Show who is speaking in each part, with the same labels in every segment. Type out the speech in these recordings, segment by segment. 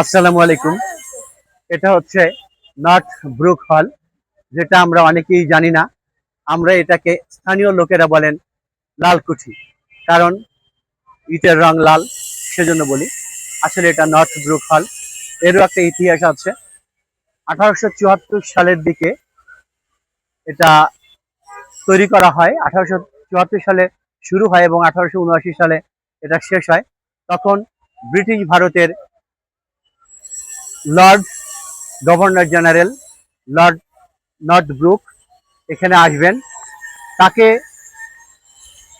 Speaker 1: আসসালামু আলাইকুম। এটা হচ্ছে নর্থ ব্রুক হল, যেটা আমরা অনেকেই জানি না। আমরা এটাকে স্থানীয় লোকেরা বলেন লালকুঠি, কারণ ইটের রং লাল, সেজন্য বলি। আসলে এটা নর্থ ব্রুক হল। এরও একটা ইতিহাস আছে। আঠারোশো চুয়াত্তর সালের দিকে এটা তৈরি করা হয়। আঠারোশো চুয়াত্তর সালে শুরু হয় এবং আঠারোশো উনআশি সালে এটা শেষ হয়। তখন ব্রিটিশ ভারতের lord governor general lord Northbrook এখানে আসবেন। তাকে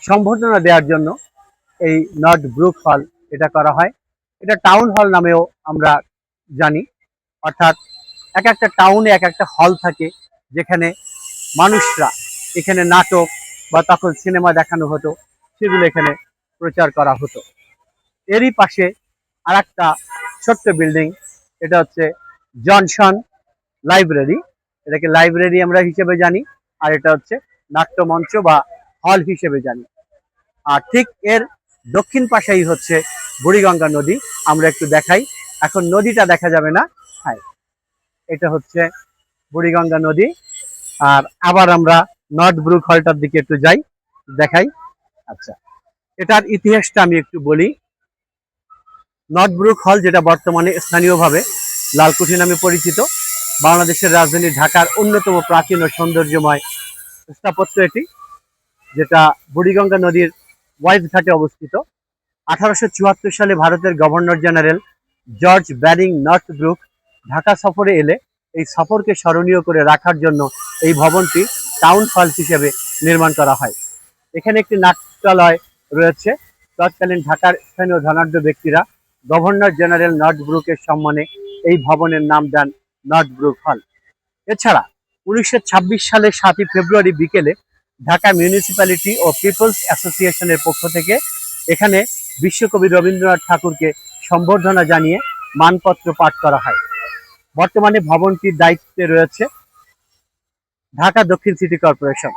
Speaker 1: সম্বর্ধনা দেওয়ার জন্য এই নর্থ ব্রুক হল এটা করা হয়। এটা টাউন হল নামেও আমরা জানি। অর্থাৎ এক একটা টাউনে এক একটা হল থাকে, যেখানে মানুষরা, এখানে নাটক বা তখন সিনেমা দেখানো হতো, সেগুলো এখানে প্রচার করা হতো। এরই পাশে আর একটা ছোট্ট বিল্ডিং এটা হচ্ছে জনসন লাইব্রেরি। এটাকে লাইব্রেরি আমরা হিসেবে জানি, আর এটা হচ্ছে নাট্যমঞ্চ বা হল হিসেবে জানি। আর ঠিক এর দক্ষিণ পাশেই হচ্ছে বুড়িগঙ্গা নদী, আমরা একটু দেখাই। এখন নদীটা দেখা যাবে না। হ্যাঁ এটা হচ্ছে বুড়িগঙ্গা নদী। আর আবার আমরা নর্থ ব্রুক হলটার দিকে একটু যাই, দেখাই। আচ্ছা এটার ইতিহাসটা আমি একটু বলি। নর্থ ব্রুক হল, যেটা বর্তমানে স্থানীয়ভাবে লালকুঠি নামে পরিচিত। বাংলাদেশের রাজধানী ঢাকার অন্যতম প্রাচীন ও সৌন্দর্যময় স্থাপত্য এটি, যেটা বুড়িগঙ্গা নদীর ওয়াইজ ঘাটে অবস্থিত। আঠারোশো চুয়াত্তর সালে ভারতের governor general George Baring Northbrook Dhaka সফরে এলে এই সফরকে স্মরণীয় করে রাখার জন্য এই ভবনটি টাউন হল হিসেবে নির্মাণ করা হয়। এখানে একটি নাট্যালয় রয়েছে। তৎকালীন ঢাকার স্থানীয় ধনাঢ্য ব্যক্তিরা গভর্নর জেনারেল নর্থ ব্রুকের সম্মানে এই ভবনের নাম দেন নর্থ ব্রুক হল এছাড়া উনিশশো ছাব্বিশ সালের সাতই ফেব্রুয়ারি বিকেলে ঢাকা মিউনিসিপ্যালিটি ও পিপলস অ্যাসোসিয়েশনের পক্ষ থেকে এখানে বিশ্বকবি রবীন্দ্রনাথ ঠাকুরকে সম্বর্ধনা জানিয়ে মানপত্র পাঠ করা হয়। বর্তমানে ভবনটির দায়িত্বে রয়েছে ঢাকা দক্ষিণ সিটি কর্পোরেশন।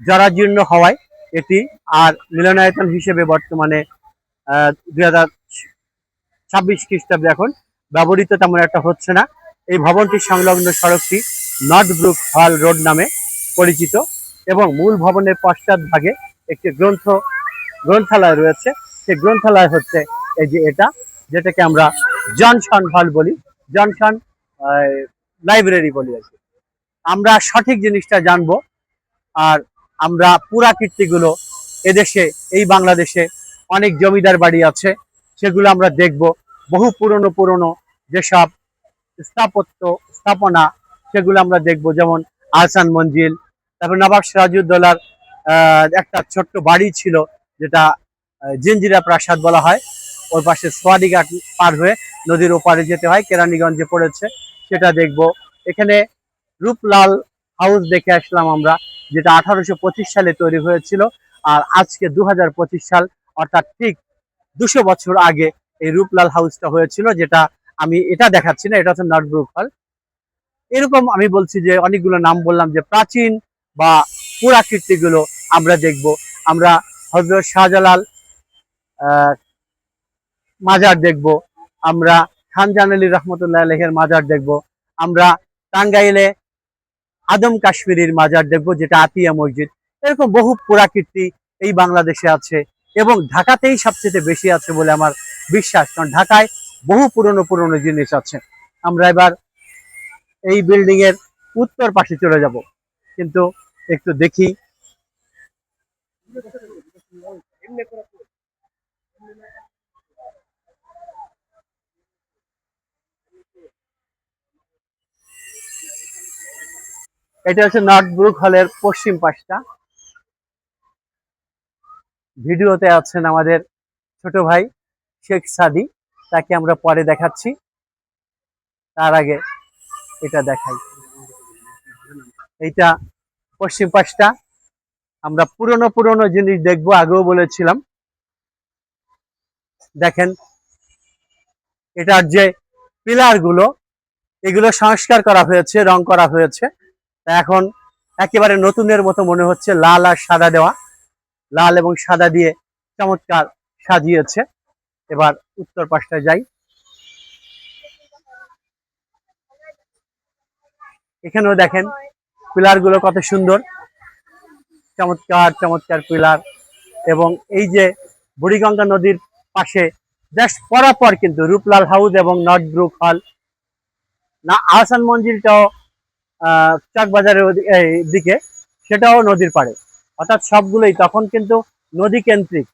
Speaker 1: জরাজীর্ণ হওয়ায় এটি আর মিলনায়তন হিসেবে বর্তমানে দুই হাজার ছাব্বিশ খ্রিস্টাব্দে এখন ব্যবহৃত তেমন একটা হচ্ছে না। এই ভবনটির সংলগ্ন সড়কটি নর্থ ব্রুক হল রোড নামে পরিচিত এবং মূল ভবনের পশ্চাৎ ভাগে একটি গ্রন্থ, গ্রন্থালয় রয়েছে। সেই গ্রন্থালয় হচ্ছে এই যে এটা, যেটাকে আমরা জনসন হল বলি। জনসন লাইব্রেরি বলি আর আমরা সঠিক জিনিসটা জানব আর আমরা পুরাকীর্তিগুলো এদেশে, এই বাংলাদেশে অনেক জমিদার বাড়ি আছে। সেগুলো আমরা দেখব। বহু পুরনো পুরনো যেসব স্থাপত্য, স্থাপনা, সেগুলো আমরা দেখব। যেমন আহসান মঞ্জিল, তারপর নবাব সিরাজউদ্দৌলার একটা ছোট্ট বাড়ি ছিল যেটা জিঞ্জিরা প্রাসাদ বলা হয়। ওর পাশে সোয়াদিঘাট পার হয়ে নদীর ওপারে যেতে হয়, কেরানীগঞ্জে পড়েছে। সেটা দেখব। এখানে রূপলাল হাউস দেখে আসলাম আমরা, যেটা আঠারোশো পঁচিশ সালে তৈরি হয়েছিল। আর আজকে দু হাজার পঁচিশ সাল, অর্থাৎ ঠিক দুশো বছর আগে এই রূপলাল হাউসটা হয়েছিল, যেটা আমি এটা দেখাচ্ছি না, এটা হচ্ছে নটব্রুক হল এরকম আমি বলছি যে অনেকগুলো নাম বললাম যে প্রাচীন বা পুরাকীর্তিগুলো আমরা দেখব। আমরা হজরত শাহজালাল মাজার দেখব। আমরা খানজান আলী রহমতুল্লাহ আলহের মাজার দেখব। আমরা টাঙ্গাইলে আদম কাশ্মীরির মাজার দেখব, যেটা আতিয়া মসজিদ। এরকম বহু পুরাকীর্তি এই বাংলাদেশে আছে। এবং ঢাকাতেই সবচেয়ে বেশি আছে বলে আমার বিশ্বাস। কারণ ঢাকায় বহু পুরনো পুরনো জিনিস আছে। আমরা এবার এই বিল্ডিং এর উত্তর পাশে চলে যাব। কিন্তু একটু দেখি। এটা হচ্ছে নর্থ ব্রুক হলের পশ্চিম পাশটা। ভিডিওতে আছেন আমাদের ছোট ভাই শেখ সাদি, তাকে আমরা পরে দেখাচ্ছি। তার আগে এটা দেখাই। এইটা পশ্চিম পাশটা। আমরা পুরনো পুরনো জিনিস দেখব, আগেও বলেছিলাম। দেখেন, এটার যে পিলারগুলো এগুলো সংস্কার করা হয়েছে, রং করা হয়েছে। এখন একেবারে নতুনের মতো মনে হচ্ছে, লাল আর সাদা দেওয়া। লাল এবং সাদা দিয়ে চমৎকার সাজিয়েছে। এবার উত্তর পাশটা যাই। এখানেও দেখেন পিলারগুলো কত সুন্দর। চমৎকার চমৎকার পিলার এবং এই যে বুড়িগঙ্গা নদীর পাশে জাস্ট পরাপর কিন্তু রূপলাল হাউস এবং নর্থ ব্রুক হল। না, আহসান মঞ্জিলটাও চাকবাজারের দিকে, সেটাও নদীর পাড়ে। অর্থাৎ সবগুলোই তখন কিন্তু নদী কেন্দ্রিক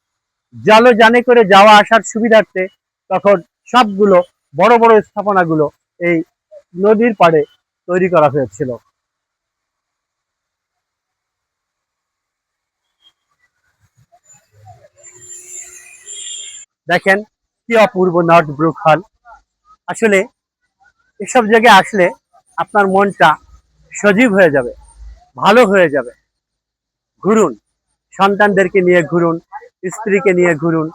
Speaker 1: জল জানে করে যাওয়া আসার সুবিধার্থে তখন সবগুলো বড় বড় স্থাপনাগুলো এই নদীর পাড়ে তৈরি করা হয়েছিল। দেখেন কি অপূর্ব নর্থ ব্রুক হল। আসলে এসব জায়গায় আসলে আপনার মনটা সজীব হয়ে যাবে, ভালো হয়ে যাবে। ঘুরুন। সন্তানদেরকে নিয়ে ঘুরুন, স্ত্রীকে নিয়ে ঘুরুন,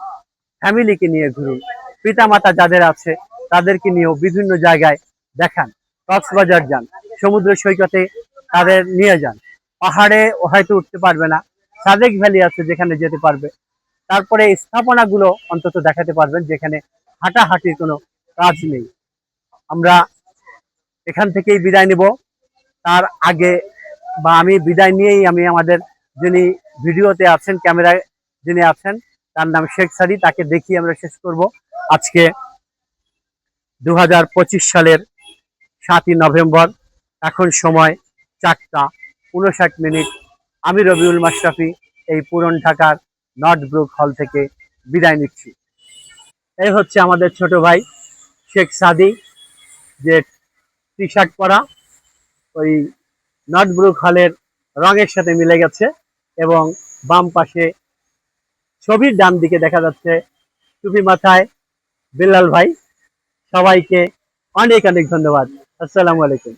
Speaker 1: ফ্যামিলিকে নিয়ে ঘুরুন। পিতামাতা যাদের আছে, তাদেরকে নিয়েও বিভিন্ন জায়গায় দেখান, কক্সবাজার যান, সমুদ্র সৈকতে তাদের নিয়ে যান। পাহাড়ে হয়তো উঠতে পারবে না, সাদেক ভ্যালি আছে যেখানে যেতে পারবে। তারপরে স্থাপনাগুলো অন্তত দেখাতে পারবেন, যেখানে হাঁটাহাঁটির কোনো কাজ নেই। আমরা এখান থেকেই বিদায় নিব। তার আগে বা আমি বিদায় নিয়েই আমি আমাদের যিনি ভিডিওতে আছেন, ক্যামেরায় যিনি আছেন, তার নাম শেখ সাদি তাকে দেখিয়ে আমরা শেষ করব। আজকে দু হাজার পঁচিশ সালের সাতই নভেম্বর, এখন সময় চারটা উনষাট মিনিট। আমি রবিউল মাশরাফি, এই পুরন ঢাকার নর্থ ব্রুক হল থেকে বিদায় নিচ্ছি। এই হচ্ছে আমাদের ছোট ভাই শেখ সাদি, যে টি শার্ট পরা ওই নর্থ ব্রুক হলের রঙের সাথে মিলে গেছে। এবং বাম পাশে ছবির ডান দিকে দেখা যাচ্ছে টুপি মাথায় বিল্লাল ভাই। সবাইকে অনেক অনেক ধন্যবাদ। আসসালামু আলাইকুম।